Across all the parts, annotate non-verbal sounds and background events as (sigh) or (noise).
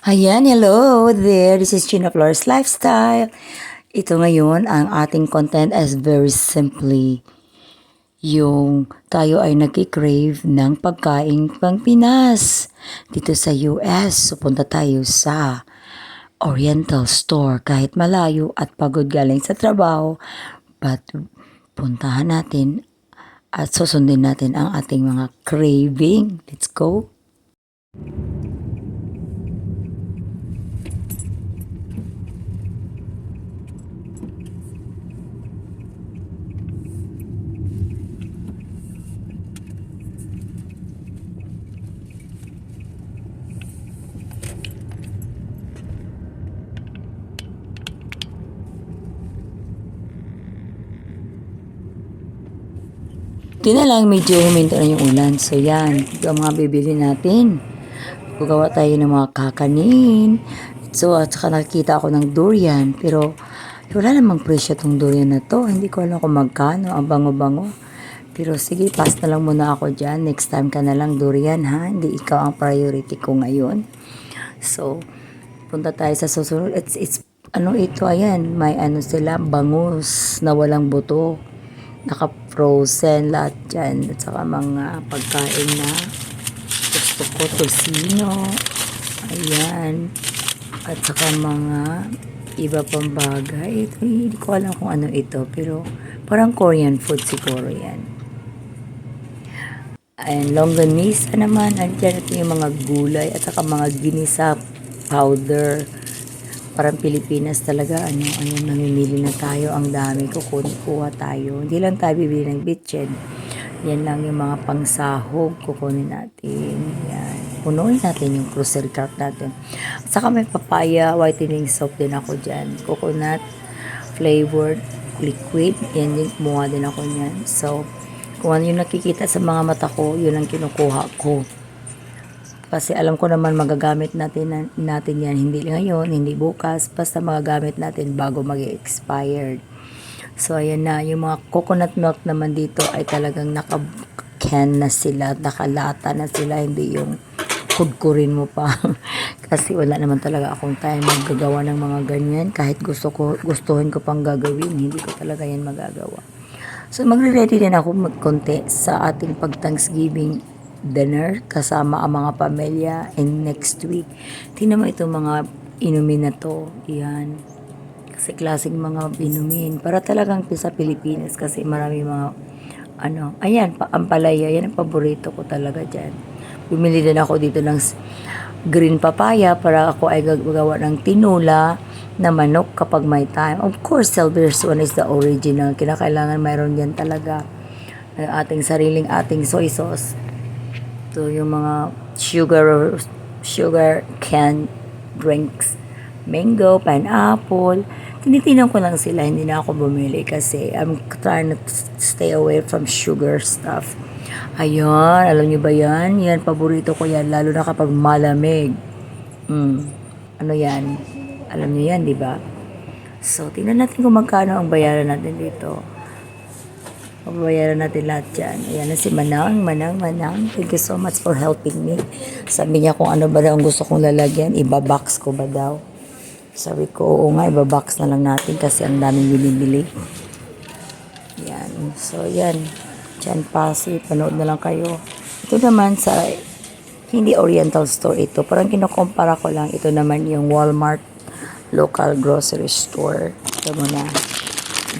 Ayan, hello there. This is Gina Flores Lifestyle. Ito ngayon, ang ating content is very simply yung tayo ay nagkikrave ng pagkain pang Pinas. Dito sa US, so punta tayo sa Oriental Store kahit malayo at pagod galing sa trabaho. But puntahan natin at susundin natin ang ating mga craving. Let's go. Ito na lang, medyo huminto na yung ulan. So yan, ito ang mga bibili natin. Gagawa tayo ng mga kakanin. So at saka nakikita ako ng durian. Pero wala namang presyo tong durian na to. Hindi ko alam kung magkano. Ang bango-bango. Pero sige, pass na lang muna ako dyan. Next time ka na lang durian ha. Hindi ikaw ang priority ko ngayon. So, punta tayo sa susunod. It's, it's, ano ito, ayan. May ano sila, bangus na walang buto naka-frozen lahat dyan. At saka mga pagkain na gusto ko, tosino. Ayan. At saka mga iba pang bagay. Ito, hindi ko alam kung ano ito. Pero parang Korean food siguro yan. Ayan, longganisa naman. Andyan ito yung mga gulay at saka mga ginisa powder parang Pilipinas talaga, ano, ano, namimili na tayo, ang dami, kukunin, kuha tayo. Hindi lang tayo bibili ng bitchin. Yan lang yung mga pangsahog, kukunin natin. Yan. Punuin natin yung grocery cart natin. At saka may papaya, whitening soap din ako dyan. Coconut flavored liquid. Yan din, kumuha din ako niyan. So, kung ano yung nakikita sa mga mata ko, yun ang kinukuha ko. Kasi alam ko naman magagamit natin, natin yan hindi ngayon, hindi bukas, basta magagamit natin bago mag expired So ayan na, yung mga coconut milk naman dito ay talagang naka-can na sila, nakalata na sila, hindi yung kudkurin mo pa. (laughs) Kasi wala naman talaga akong time maggagawa ng mga ganyan. Kahit gusto ko, gustuhin ko pang gagawin, hindi ko talaga yan magagawa. So magre-ready din ako magkonti sa ating pag-Thanksgiving dinner kasama ang mga pamilya and next week. Tingnan mo itong mga inumin na to. Yan. Kasi klaseng mga inumin. Para talagang sa Pilipinas kasi marami mga ano. Ayan, pa, ampalaya. Yan ang paborito ko talaga dyan. Bumili din ako dito ng green papaya para ako ay gagawa ng tinula na manok kapag may time. Of course, Silver's one is the original. Kinakailangan mayroon yan talaga. Ang ating sariling ating soy sauce. Ito yung mga sugar sugar can drinks. Mango, pineapple. Tinitinan ko lang sila, hindi na ako bumili kasi I'm trying to stay away from sugar stuff. Ayun, alam niyo ba yan? Yan, paborito ko yan, lalo na kapag malamig. Mm. Ano yan? Alam niyo yan, di ba? So, tingnan natin kung magkano ang bayaran natin dito. Pabayaran natin lahat dyan. Ayan na si Manang, Manang, Manang. Thank you so much for helping me. Sabi niya kung ano ba daw ang gusto kong lalagyan. Ibabox ko ba daw? Sabi ko, oo nga, ibabox na lang natin kasi ang daming binibili. Yan. So, yan. Diyan Pasig. Panood na lang kayo. Ito naman sa hindi Oriental store ito. Parang kinukumpara ko lang. Ito naman yung Walmart local grocery store. Ito mo na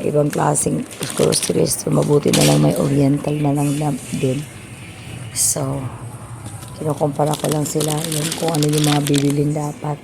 iba ibang klaseng grocery store. Mabuti na lang may oriental na lang na din. So, kinukumpara ko lang sila yun kung ano yung mga bibilin dapat.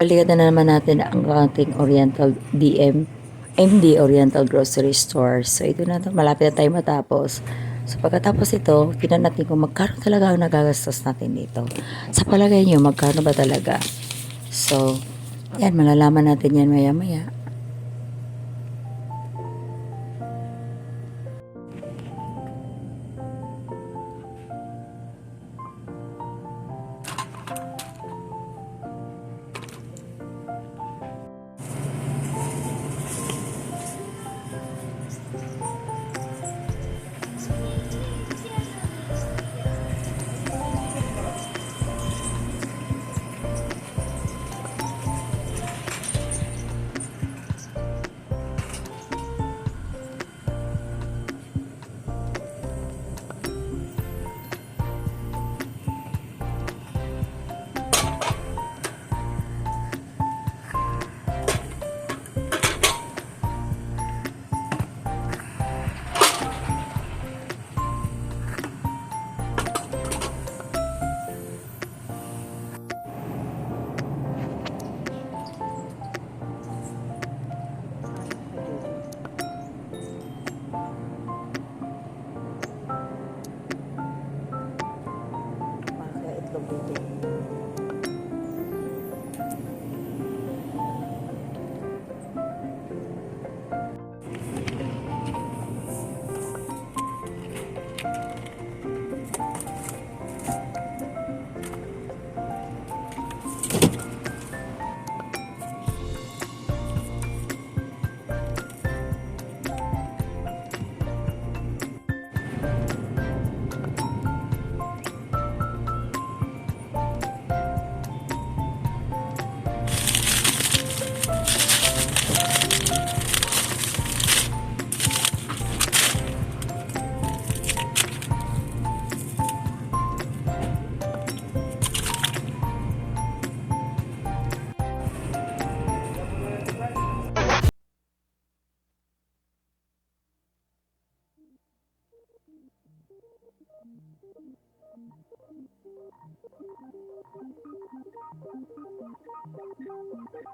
Balikan na naman natin ang ating Oriental DM, MD Oriental Grocery Store. So ito na to, malapit na tayo matapos. So pagkatapos ito, tingnan natin kung magkano talaga ang nagagastos natin dito. Sa palagay nyo, magkano ba talaga? So, yan, malalaman natin yan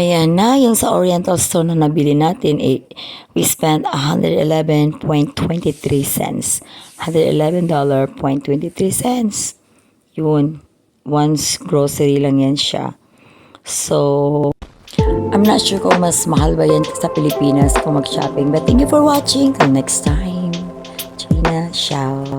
Ayan na, yung sa Oriental Store na nabili natin, eh, we spent 111.23 cents. $111.23 cents. Yun. Once grocery lang yan siya. So, I'm not sure kung mas mahal ba yan sa Pilipinas kung mag-shopping. But thank you for watching. Till next time. China, ciao.